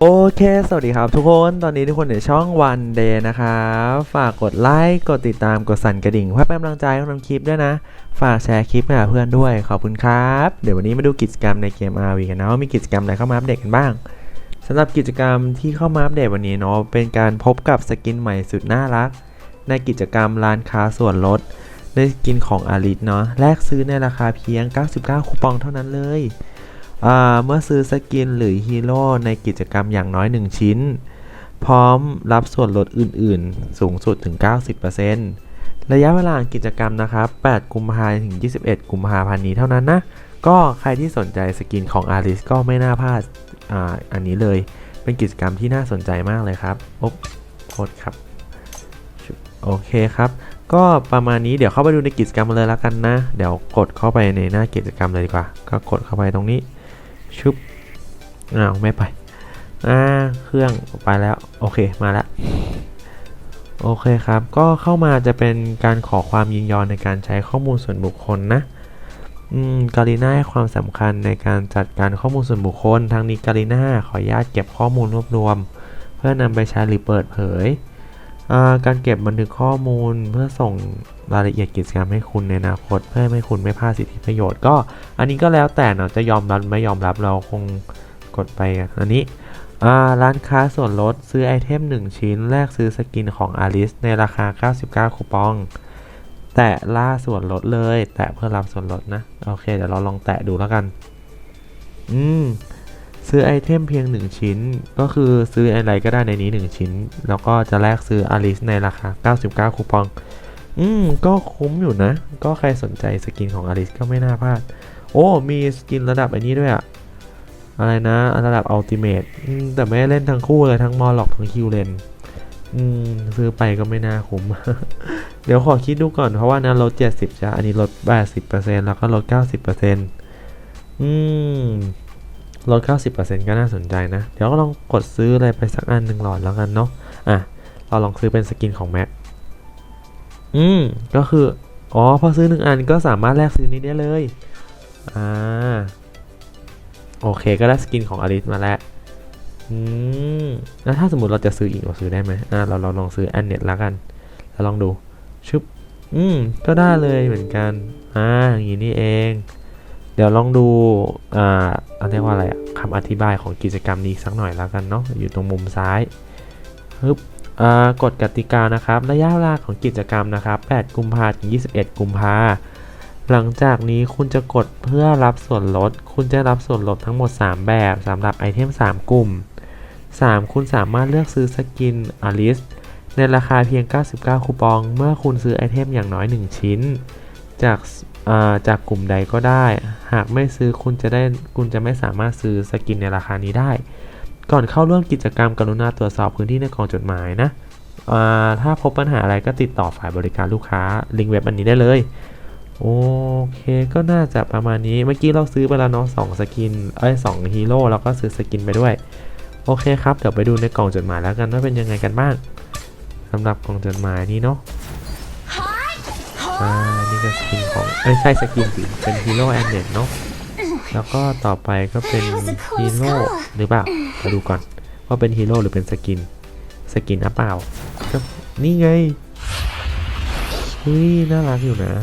โอเค สวัสดีครับทุกคน ตอนนี้ทุกคนในช่องวันเดย์นะครับ ฝากกดไลค์ กดติดตาม กดสั่นกระดิ่งเพื่อเป็นกำลังใจให้ทำคลิปด้วยนะ ฝากแชร์คลิปให้กับเพื่อนด้วย ขอบคุณครับ เดี๋ยววันนี้มาดูกิจกรรมในเกม RV กันนะว่ามีกิจกรรมอะไรเข้ามาอัปเดตกันบ้างสำหรับกิจกรรมที่เข้ามาอัปเดตวันนี้เนาะ เป็นการพบกับสกินใหม่สุดน่ารัก ในกิจกรรมร้านค้าส่วนลดในสกินของอาริสเนาะ แลกซื้อในราคาเพียง 99 คูปองเท่านั้นเลย เมื่อซื้อสกินหรือฮีโร่ในกิจกรรมอย่างน้อย 1 ชิ้น พร้อมรับส่วนลดอื่นๆ สูงสุดถึง 90%ระยะเวลากิจกรรมนะครับ 8 กุมภาพันธ์ถึง 21 กุมภาพันธ์นี้เท่านั้นนะ ก็ใครที่สนใจสกินของอาริสก็ไม่น่าพลาดออันนี้เลย เป็นกิจกรรมที่น่าสนใจมากเลยครับโอ๊บโทษครับ โอเคครับก็ประมาณนี้เดี๋ยวเข้าไปดูในกิจกรรมเลยแล้วกันนะ เดี๋ยวกดเข้าไปในหน้ากิจกรรมเลยดีกว่า ก็กดเข้าไปตรงนี้ ชุบอ้าวไม่ไปอ่าเครื่องไปแล้วโอเคมาแล้วโอเคครับ ก็เข้ามาจะเป็นการขอความยินยอมในการใช้ข้อมูลส่วนบุคคลนะอืมการีน่าให้ความสำคัญในการจัดการข้อมูลส่วนบุคคลทางนี้การีน่าขออนุญาตเก็บข้อมูลรวบรวม เพื่อนำไปใช้หรือเปิดเผย การเก็บบันทึกข้อมูลเพื่อส่งรายละเอียดกิจกรรมให้คุณในอนาคตเพื่อให้คุณไม่พลาดสิทธิประโยชน์ก็ อันนี้ก็แล้วแต่เนาะจะยอมรับไม่ยอมรับเราคงกดไปอันนี้ร้านค้าส่วนลดซื้อไอเทม 1 ชิ้น แลกซื้อสกินของอาริสในราคา 99 คูปอง แตะล่าส่วนลดเลย แตะเพื่อรับส่วนลดนะ โอเค เดี๋ยวเราลองแตะดูแล้วกัน อืม ซื้อไอเทมเพียง 1 ชิ้น ก็คือซื้ออะไรก็ได้ในนี้ 1 ชิ้น แล้วก็จะแลกซื้ออาริสในราคา 99 คูปอง อืม ก็คุ้มอยู่นะ ก็ใครสนใจสกินของอาริสก็ไม่น่าพลาด โอ้ มีสกินระดับอันนี้ด้วยอะอะไรนะระดับอัลติเมทแต่ไม่เล่นทั้งคู่เลย ทั้งมอลล็อกทั้งคิวเลนอืม ซื้อไปก็ไม่น่าคุ้ม เดี๋ยวขอคิดดูก่อนเพราะว่านั้นลด 70จ้ะอันนี้ลด 80%แล้วก็ลด 90%อืม ลด 90%ก็น่าสนใจนะ เดี๋ยวก็ลองกดซื้ออะไรไปสักอันหนึ่งหลอดแล้วกันเนาะ อะ เราลองซื้อเป็นสกินของแม็กอืม ก็คือ อ๋อ พอซื้อหนึ่งอันก็สามารถแลกซื้อนี้ได้เลย อ่า โอเค ก็ได้สกินของอลิสมาแล้ว อืม แล้วถ้าสมมติเราจะซื้ออีกเราซื้อได้ไหมอ่า เราเราลองซื้อแอนเน็ตแล้วกัน แล้วลองดูชุบอืม ก็ได้เลยเหมือนกัน อ่า อย่างนี้นี่เอง เดี๋ยวลองดูอ่าเรียกว่าอะไรคำอธิบายของกิจกรรมนี้สักหน่อยแล้วกันเนาะอยู่ตรงมุมซ้ายฮึบอ่ากฎกติกานะครับ ระยะเวลาของกิจกรรมนะครับ 8 กุมภาถึง 21 กุมภาหลังจากนี้คุณจะกดเพื่อรับส่วนลด คุณจะรับส่วนลดทั้งหมด 3 แบบสำหรับไอเทม 3 กลุ่ม 3 คุณสามารถเลือกซื้อสกินอลิสในราคาเพียง 99 คูปอง เมื่อคุณซื้อไอเทมอย่างน้อย 1 ชิ้น จากจากกลุ่มใดก็ได้ หากไม่ซื้อคุณจะได้คุณจะไม่สามารถซื้อสกินในราคานี้ได้ ก่อนเข้าร่วมกิจกรรมกรุณาตรวจสอบพื้นที่ในกล่องจดหมายนะถ้าพบปัญหาอะไรก็ติดต่อฝ่ายบริการลูกค้าลิงก์เว็บอันนี้ได้เลย โอเคก็น่าจะประมาณนี้เมื่อกี้เราซื้อไปแล้วเนาะสองสกินเอ้ยสองฮีโร่แล้วก็ซื้อสกินไปด้วย โอเคครับ เดี๋ยวไปดูในกล่องจดหมายแล้วกันว่าเป็นยังไงกันบ้างสำหรับกล่องจดหมายนี้เนาะ อ่านี่ก็สกินของเอ้ยใช่สกินสิเป็นฮีโร่แอนเน็ตเนาะแล้วก็ต่อไปก็เป็นฮีโร่หรือเปล่ามาดูก่อนว่าเป็นฮีโร่หรือเป็นสกินสกินอะเปล่าก็นี่ไงเฮ้ยน่ารักอยู่นะ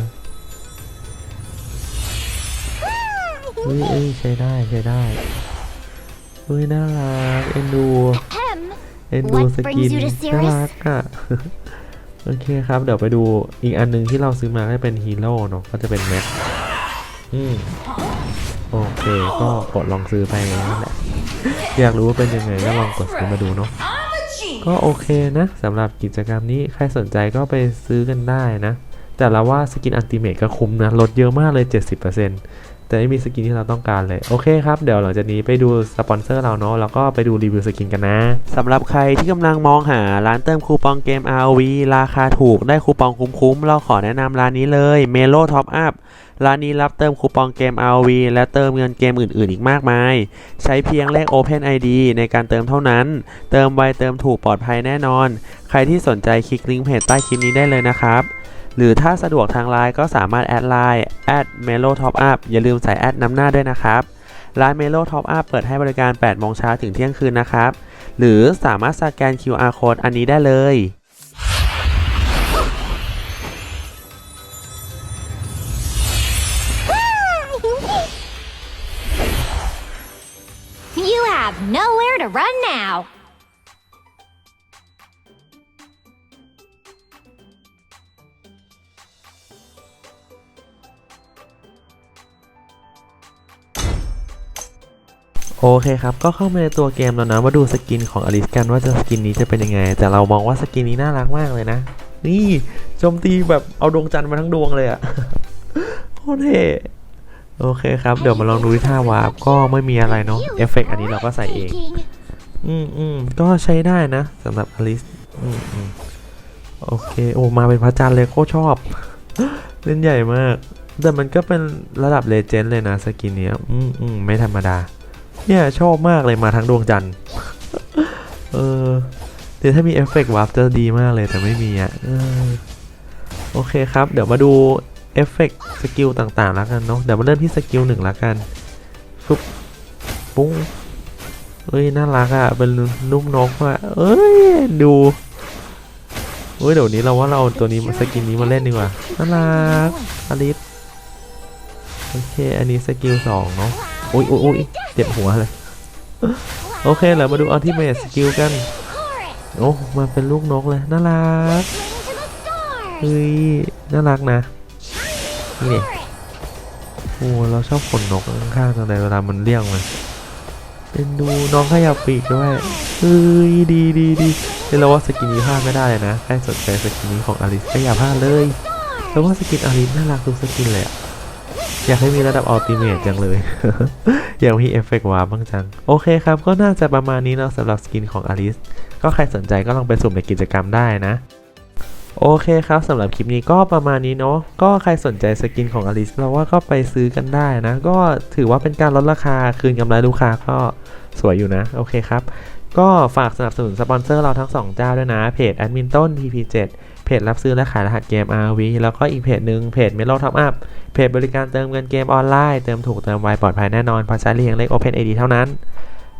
เฮ้ยเอ้ยใช้ได้ใช้ได้เฮ้ยน่ารักเอ็นดู Ahem. เอ็นดู What สกิน brings you to น่า Cirrus? รักอะ โอเคครับ เดี๋ยวไปดูอีกอันหนึงที่เราซื้อมาก็เป็นฮีโร่เนาะก็จะเป็นแม็กอืมโอเคก็กดลองซื้อไปนั่นแหละอยากรู้ว่าเป็นยังไงก็ลองกดซื้อมาดูเนาะก็โอเคนะสำหรับกิจกรรมนี้ใครสนใจก็ไปซื้อกันได้นะ แต่ละว่าสกินอันติเมตก็คุ้มนะลดเยอะมากเลย 70% แต่ไม่มีสกินที่เราต้องการเลย โอเคครับ เดี๋ยวหลังจากนี้ไปดูสปอนเซอร์เราเนาะแล้วก็ไปดูรีวิวสกินกันนะสำหรับใครที่กำลังมองหาร้านเติมคูปองเกม RV ราคาถูกได้คูปองคุ้มๆ เราขอแนะนำร้านนี้เลย Melo Top Up ร้านนี้รับเติมคูปองเกม RV และเติมเงินเกมอื่นๆ อีกมากมาย ใช้เพียงเลข Open ID ในการเติมเท่านั้น เติมไวเติมถูกปลอดภัยแน่นอน ใครที่สนใจคลิกลิงก์เพจใต้คลิปนี้ได้เลยนะครับ หรือถ้าสะดวกทางไลน์ก็สามารถแอดไลน์ at melo top up อย่าลืมใส่แอดนำหน้าด้วยนะครับร้าน Melo Top Up เปิดให้บริการ 8 โมงเช้าถึงเที่ยงคืนนะครับ หรือสามารถสแกน QR code อันนี้ได้เลย You have nowhere to run now. โอเคครับ ก็เข้ามาในตัวเกมแล้วนะ มาดูสกินของอลิสกันว่าจะสกินนี้จะเป็นยังไง แต่เรามองว่าสกินนี้น่ารักมากเลยนะ นี่โจมตีแบบเอาดวงจันทร์มาทั้งดวงเลยอะโคตรเท่โอเคครับ เดี๋ยวมาลองดูที่ท่าวาร์ปก็ไม่มีอะไรเนาะ เอฟเฟกต์อันนี้เราก็ใส่เอง อืมอืมก็ใช้ได้นะสำหรับอลิสอืมอืมโอเค โอ้ มาเป็นพระจันทร์เลยโคตรชอบ เล่นใหญ่มาก แต่มันก็เป็นระดับเลเจนด์เลยนะสกินเนี้ย อืมอืมไม่ธรรมดา เนี่ยชอบมากเลยมาทั้งดวงจันทร์เออเดี๋ยวถ้ามีเอฟเฟกต์วาร์ปจะดีมากเลยแต่ไม่มีอะโอเคครับ เดี๋ยวมาดูเอฟเฟกต์สกิลต่างๆแล้วกันเนาะเดี๋ยวมาเริ่มที่สกิลหนึ่งแล้วกันฟึบปุ้งเอ้ยน่ารักอะเป็นนุ่มนกอะเอ้ยดูเอ้ยเดี๋ยวนี้เราว่าเราตัวนี้สกินนี้มาเล่นดีกว่าน่ารักอลิสโอเคอันนี้สกิลสองเนาะ โอ้ยโอ้ยโอ้ยเจ็บหัวเลย โอเคเรามาดูอัลติเมทสกิลกัน โอ้ มาเป็นลูกนกเลย น่ารัก เฮ้ย น่ารักนะ นี่ Chorus. โอ้เราชอบขนนกข้างๆจังเลยเวลามันเรียกมันเป็นดูน้องขยับปีกด้วยเฮ้ยดีดีดีเฮ้ยเราว่าสกินนี้พลาดไม่ได้เลยนะใครสนใจสกินนี้ของอลิสก็อย่าพลาดเลยเราว่าสกินอลิสน่ารักทุกสกินเลยอะ อยากให้มีระดับอัลติเมทจังเลย อยากมีเอฟเฟกต์ว้าบ้างจัง โอเคครับ ก็น่าจะประมาณนี้เนาะสำหรับสกินของอลิส ก็ใครสนใจก็ลองไปสุ่มในกิจกรรมได้นะโอเคครับสำหรับคลิปนี้ก็ประมาณนี้เนาะก็ใครสนใจสกินของอลิสเราว่าก็ไปซื้อกันได้นะ ก็ถือว่าเป็นการลดราคาคืนกำไรลูกค้าก็สวยอยู่นะ โอเคครับ ก็ฝากสนับสนุนสปอนเซอร์เราทั้ง 2 เจ้าด้วยนะ เพจแอดมินต้น TP7 จรับซื้อและขายรหัสเกม RV แล้วก็อีกเพจหนึ่งเพจ Melo Top Up เพจบริการเติมเงินเกมออนไลน์ เติมถูกเติมไวปลอดภัยแน่นอนเพราะใช้เรียงเลข Open ID เท่านั้น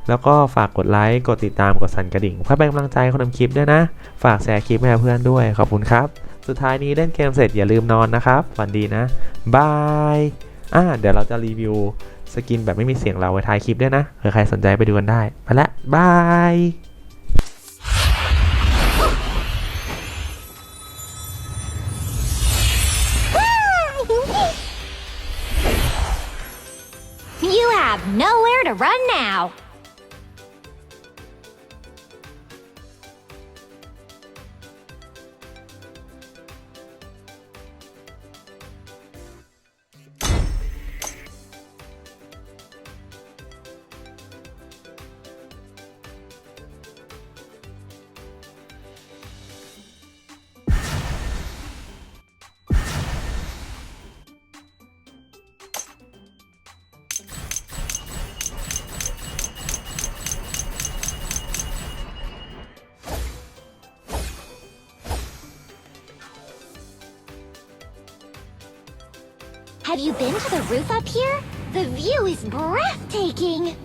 แล้วก็ฝากกดไลค์ กดติดตามกดสั่นกระดิ่ง เพื่อเป็นกำลังใจคนทำคลิปด้วยนะ ฝากแชร์คลิปให้เพื่อนด้วยขอบคุณครับ สุดท้ายนี้เล่นเกมเสร็จอย่าลืมนอนนะครับฝันดีนะบายอ่าเดี๋ยวเราจะรีวิวสกินแบบไม่มีเสียงเราไว้ท้ายคลิปด้วยนะเผื่อใครสนใจไปดูกันได้ไปละบาย run now. Have you been to the roof up here? The view is breathtaking.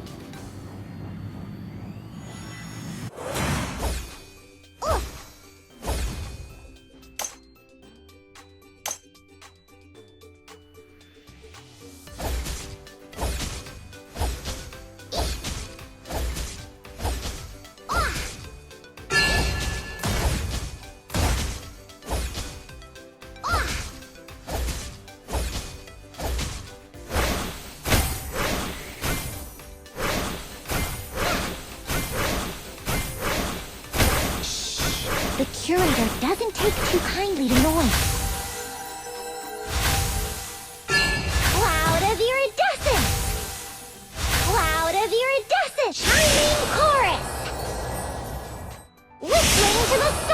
take too kindly to noise. Cloud of Iridescence! Cloud of Iridescence! Shining Chorus! Whistling to the